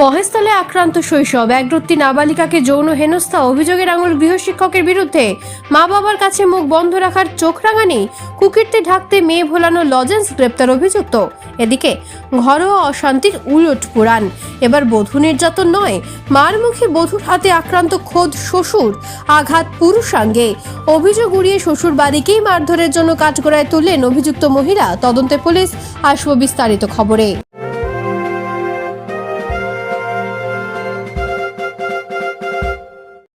মহেশতলে আক্রান্ত শৈশব। একরত্তি নাবালিকাকে যৌন হেনস্থা অভিযোগের আঙুল গৃহশিক্ষকের বিরুদ্ধে। মা বাবার কাছে মুখ বন্ধ রাখার চোখ রাঙানি, কুকীর্তি ঢাকতে মেয়ে ভোলানো লজেন্স গ্রেপ্তার অভিযুক্ত। এদিকে, ঘরোয়া অশান্তির উলট পুরাণ। এবার বধূ নির্যাতন নয়, মার মুখে বধূর হাতে আক্রান্ত খোদ শ্বশুর, আঘাত পুরুষাঙ্গে অভিযোগ উড়িয়ে শ্বশুর বাড়িকেই মারধরের জন্য কাঠগড়ায় তুললেন অভিযুক্ত মহিলা। তদন্তে পুলিশ, আসব বিস্তারিত খবরে।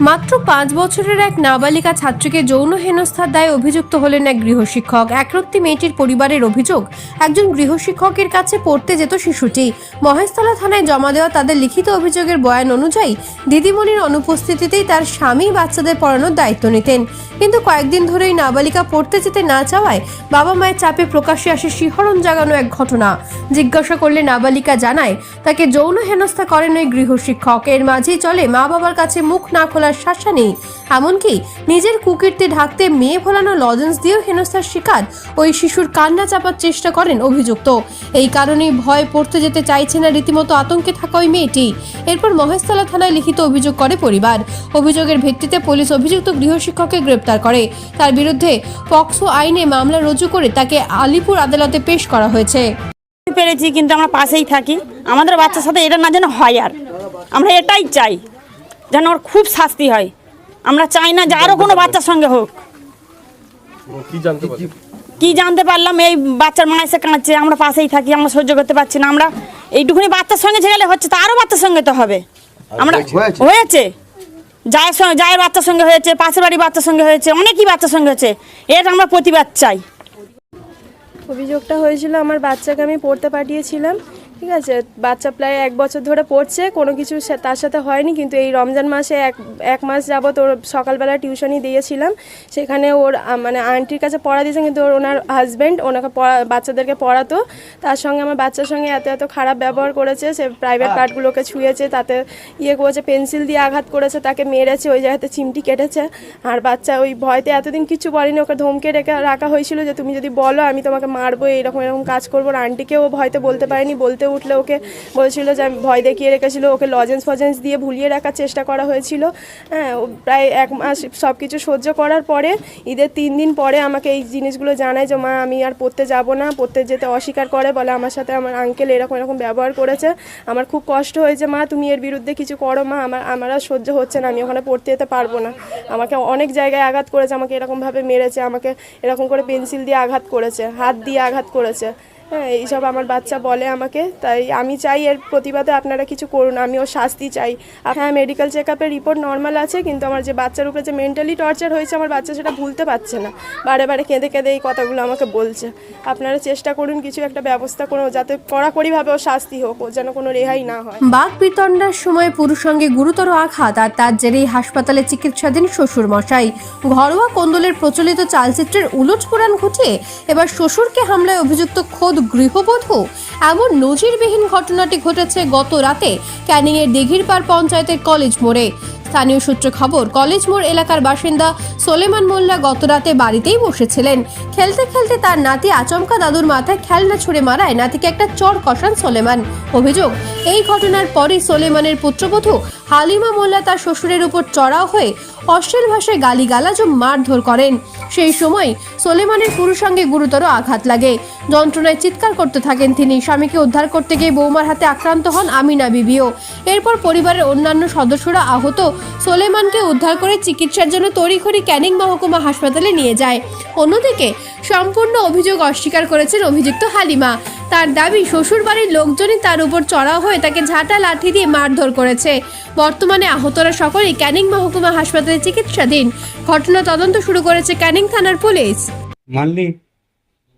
মাত্র পাঁচ বছরের এক নাবালিকা ছাত্রীকে যৌন হেনস্থার দায়ে অভিযুক্ত হলেন এক গৃহশিক্ষক। একরত্তি মেয়েটির পরিবারের অভিযোগ, একজন গৃহশিক্ষকের কাছে পড়তে যেত শিশুটি। মহেশতলা থানায় জমা দেওয়া তাদের লিখিত অভিযোগের বয়ান অনুযায়ী দিদিমণির অনুপস্থিতিতেই তার স্বামী বাচ্চাদের পড়ানোর দায়িত্ব নিতেন। কিন্তু কয়েকদিন ধরেই নাবালিকা পড়তে যেতে না চাওয়ায় বাবা মায়ের চাপে প্রকাশ্যে আসে শিহরণ জাগানো এক ঘটনা। জিজ্ঞাসা করলে নাবালিকা জানায়, তাকে যৌন হেনস্থা করেন ওই গৃহশিক্ষক। এর মাঝেই চলে মা বাবার কাছে মুখ না খোলার শাসা নেই। এমনকি নিজের কুকীর্তি ঢাকতে মেয়ে ভোলানো লজেন্স দিয়েও হেনস্থার শিকার ওই শিশুর কান্না চাপার চেষ্টা করেন অভিযুক্ত। এই কারণেই ভয় পড়তে যেতে চাইছে না রীতিমতো আতঙ্কে থাকা ওই মেয়েটি। এরপর মহেশতলা থানায় লিখিত অভিযোগ করে পরিবার। অভিযোগের ভিত্তিতে পুলিশ অভিযুক্ত গৃহশিক্ষককে গ্রেপ্তার করে। তার বিরুদ্ধে পক্সো আইনে মামলা রুজু করে তাকে আলিপুর আদালতে পেশ করা হয়েছে। পেরেছি, কিন্তু আমরা পাশেই থাকি। আমাদের বাচ্চার সাথে এটা না যেন হয় আর। আমরা এটাই চাই। যেন ওর খুব শাস্তি হয়। আমরা চাই না যে আরও কোনো বাচ্চার সঙ্গে হোক। কি জানতে পারছি কি জানতে পারলাম? এই বাচ্চার মা এসে কাঁদছে আমরা পাশেই থাকি আমরা সহ্য করতে পারছি না আমরা এইটুকুনি বাচ্চার সঙ্গে যে গেলে হচ্ছে তা আরও বাচ্চার সঙ্গে তো হবে। আমরা হয়েছে? হয়েছে। যায়ের সঙ্গে যায়ের বাচ্চার সঙ্গে হয়েছে পাশের বাড়ির বাচ্চার সঙ্গে হয়েছে অনেকই বাচ্চার সঙ্গে হয়েছে। এটা আমরা প্রতিবাদ চাই। অভিযোগটা হয়েছিল আমার বাচ্চাকে আমি পড়তে পাঠিয়েছিলাম। ঠিক আছে বাচ্চা প্রায় এক বছর ধরে পড়ছে কোনো কিছু সে- তার সাথে হয়নি কিন্তু এই রমজান মাসে এক এক মাস যাবত ওর সকালবেলা টিউশনি দিয়েছিলাম। সেখানে ওর মানে আন্টির কাছে পড়া দিয়েছে কিন্তু ওর ওনার হাজব্যান্ড ওনাকে পড়া বাচ্চাদেরকে পড়াতো। তার সঙ্গে আমার বাচ্চার সঙ্গে এত এত খারাপ ব্যবহার করেছে সে প্রাইভেট পার্টগুলোকে ছুঁয়েছে তাতে ইয়ে করেছে পেন্সিল দিয়ে আঘাত করেছে তাকে মেরেছে ওই জায়গাতে চিমটি কেটেছে। আর বাচ্চা ওই ভয়তে এতদিন কিছু বলেনি ওকে ধমকে রেখে রাখা হয়েছিল যে তুমি যদি বলো আমি তোমাকে মারবো এরকম এরকম কাজ করব। আর আন্টিকেও ও ভয়তে বলতে পারেনি বলতে উঠলে ওকে। বলছিল যে আমি ভয় দেখিয়ে রেখেছিল, ওকে লজেন্স ফজেন্স দিয়ে ভুলিয়ে রাখার চেষ্টা করা হয়েছিল। হ্যাঁ প্রায় এক মাস সব কিছু সহ্য করার পরে, ঈদের তিন দিন পরে আমাকে এই জিনিসগুলো জানায় যে, মা, আমি আর পড়তে যাব না, পড়তে যেতে অস্বীকার করে। বলে, আমার সাথে আমার আঙ্কেল এরকম এরকম ব্যবহার করেছে। আমার খুব কষ্ট হয়েছে, মা, তুমি এর বিরুদ্ধে কিছু করো, মা, আমার আমার আর সহ্য হচ্ছে না, আমি ওখানে পড়তে যেতে পারব না। আমাকে অনেক জায়গায় আঘাত করেছে, আমাকে এরকমভাবে মেরেছে, আমাকে এরকম করে পেন্সিল দিয়ে আঘাত করেছে, হাত দিয়ে আঘাত করেছে। হ্যাঁ এইসব আমার বাচ্চা বলে আমাকে, তাই আমি চাই এর প্রতিবাদে আপনারা কিছু করুন, আমিও শাস্তি চাই। হ্যাঁ মেডিকেল চেক আপের রিপোর্ট নর্মাল আছে, কিন্তু আমার যে বাচ্চার উপরে যে মেন্টালি টর্চার হয়েছে, আমার বাচ্চা সেটা ভুলতে পারছে না। বারে বারে কেঁদে কেঁদে এই কথাগুলো আমাকে বলছে। আপনারা চেষ্টা করুন, কিছু একটা ব্যবস্থা করুন যাতে কড়াকড়িভাবে ও শাস্তি হোক, ও যেন কোনো রেহাই না হয়। বাঘ বিতণ্ডার সময় পুরুষঙ্গে গুরুতর আঘাত, আর তার জেরেই হাসপাতালে চিকিৎসাধীন শ্বশুর মশাই ঘরোয়া কোন্দলের প্রচলিত চালচিত্রের উলট ঘটিয়ে এবার শ্বশুরকে হামলায় অভিযুক্ত খোদ গৃহবধূ? এমন নজিরবিহীন ঘটনাটি ঘটেছে গত রাতে ক্যানিংয়ের দিঘিরপাড় পঞ্চায়েতের কলেজ মোড়ে। স্থানীয় সূত্রে খবর, কলেজ মোড় এলাকার বাসিন্দা সোলেমান মোল্লা গত রাতে বাড়িতেই বসেছিলেন। খেলতে খেলতে তার নাতি আচমকা দাদুর মাথায় খেলনা ছুঁড়ে মারায় নাতিকে একটা চর কষান সোলেমান। অভিযোগ, এই ঘটনার পরই সোলেমানের পুত্রবধূ হালিমা মোল্লা তার শ্বশুরের উপর চড়াও হয়ে অশ্লীল ভাষায় গালিগালাজ ও মারধর করেন। সেই সময় সোলেমানের পুরুষাঙ্গে গুরুতর আঘাত লাগে। যন্ত্রণায় চিৎকার করতে থাকেন তিনি। স্বামীকে উদ্ধার করতে গিয়ে বৌমার হাতে আক্রান্ত হন আমিনা বিবিও। এরপর পরিবারের অন্যান্য সদস্যরা আহত। সোলেমানকে উদ্ধার করে চিকিৎসার জন্য তড়িঘড়ি ক্যানিং মহকুমা হাসপাতালে নিয়ে যায়। অন্যদিকে সম্পূর্ণ অভিযোগ অস্বীকার করেছেন অভিযুক্ত হালিমা। তার দাবি শ্বশুরবাড়ির লোকজনই তার উপর চড়াও হয়ে তাকে ঝাঁটা লাঠি দিয়ে মারধর করেছে। বর্তমানে আহতরা সকলেই ক্যানিং মহকুমা হাসপাতালে চিকিৎসাধীন। ঘটনা তদন্ত শুরু করেছে ক্যানিং থানার পুলিশ। মানলি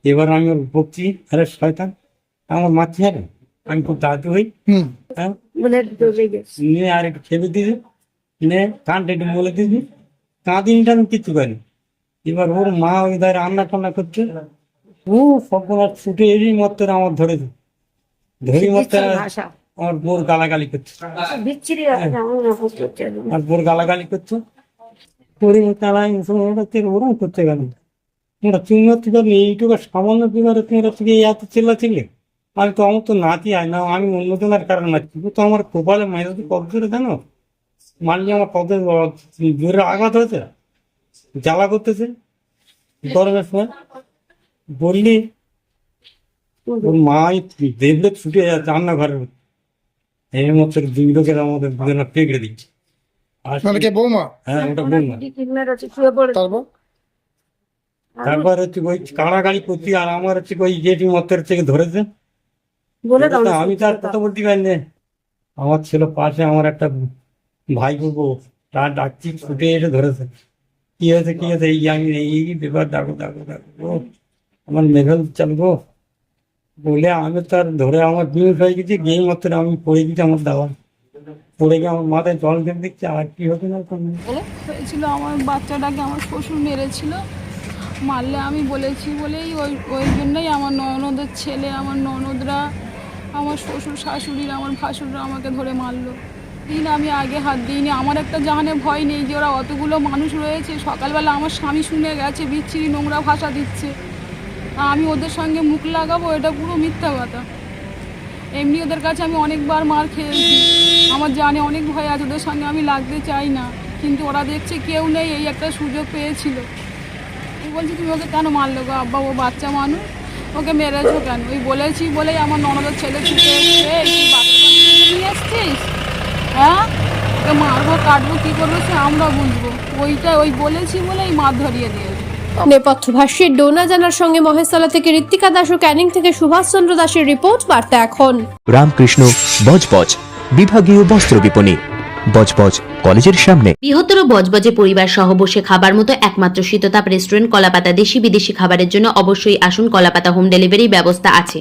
এবার আমি ওর বকছি আরে শয়তান আমার মারছি আরে আমি খুব দাদু হই। হ্যাঁ? নিয়ে আর একটু খেতে দিয়েছি নিয়ে কানটা একটু বলে দিয়েছি কাঁদিনিটা আমি কিচ্ছু করি এবার ওর মা ওই ধারে রান্না টান্না করছে। ও সকল ছুটে এরই মত্তরে আমার ধরেছে। ধরি মত্তরে আমার বোর গালাগালি করছে। আর বোর গালাগালি করছে। ওরম করতে গেল। ওরা তুমি হচ্ছে এইটুকু সামান্য বিবারে তুমি থেকে এত চিল্লা চিল্লি আমি তো আমার তো নাতি হয় না আমি অন্যজনের কারণ মারছি তো আমার কপালে মাইরে তো কত জোরে জানো? মারলে আমার কত জোরে আঘাত হয়েছে। জ্বালা করতেছে। গরমের সময়। বললি ওর মাই দেখলে ছুটে যাচ্ছে রান্নাঘরের এই মতো দুই লোকের আমাদের দুজনে পেগড়ে দিচ্ছে। আর মানে কে বৌমা? হ্যাঁ ওটা বললাম তারপর? তারপর হচ্ছে ওই কাড়াকাড়ি করছি আর আমার হচ্ছে ওই জেঠি মতের থেকে ধরেছে। তা আমি তার কথা বলতে পারি না। আমার ছিল পাশে আমার একটা ভাই বলব তার ডাকছি ছুটে এসে ধরেছে। কি হয়েছে কি হয়েছে? এই আমি এই ব্যাপার ডাকো ডাকো ডাকো গো। আমার মেঘল চালবো বলে আমি তার ধরে আমার বিষ হয়ে গেছে, গিয়ে মাত্র আমি পড়ে গেছি আমার দাওয়া পড়ে গিয়ে আমার মাথায় জল দিয়ে দিচ্ছে, আর কি হতে না কোনো হয়েছিল আমার বাচ্চাটাকে আমার শ্বশুর মেরেছিল। মারলে আমি বলেছি বলেই ওই ওই জন্যই আমার ননদের ছেলে, আমার ননদরা, আমার শ্বশুর শাশুড়িরা, আমার ভাসুররা আমাকে ধরে মারলো। দিন আমি আগে হাত দিইনি। আমার একটা জাহানে ভয় নেই যে ওরা অতগুলো মানুষ রয়েছে। সকালবেলা আমার স্বামী শুনে গেছে, বিচ্ছিরি নোংরা ভাষা দিচ্ছে। আমি ওদের সঙ্গে মুখ লাগাবো এটা পুরো মিথ্যা কথা। এমনি ওদের কাছে আমি অনেকবার মার খেয়েছি। আমার জানে অনেক ভয় আছে ওদের সঙ্গে আমি লাগতে চাই না। কিন্তু ওরা দেখছে কেউ নেই এই একটা সুযোগ পেয়েছিল। বলছি তুমি ওকে কেন মারলো গো আব্বা? ও বাচ্চা মানুষ। ওকে মেরেছো কেন? ওই বলেছি বলেই আমার ননদের ছেলে ছুটে এসছে "এই, তুই বাপের বাড়ি থেকে নিয়ে এসছিস? হ্যাঁ? ওকে মারবো কাটবো কী করব সে আমরা বুঝব। ওইটা ওই বলেছি বলেই মার ধরিয়ে দিয়েছে। নেপথ্য ভাষ্যে ডোনা জানার সঙ্গে মহেশতলা থেকে ঋত্বিকা দাস ও ক্যানিং থেকে সুভাষচন্দ্র দাসের রিপোর্ট বার্তা এখন। রামকৃষ্ণ বজবজ বিভাগীয় বস্ত্র বিপণী। বজবজ কলেজের সামনে। বৃহত্তর বজবজে পরিবার সহ বসে খাবার মতো একমাত্র শীততাপ রেস্টুরেন্ট কলাপাতা দেশি বিদেশি খাবারের জন্য অবশ্যই আসুন কলাপাতা হোম ডেলিভারি ব্যবস্থা আছে।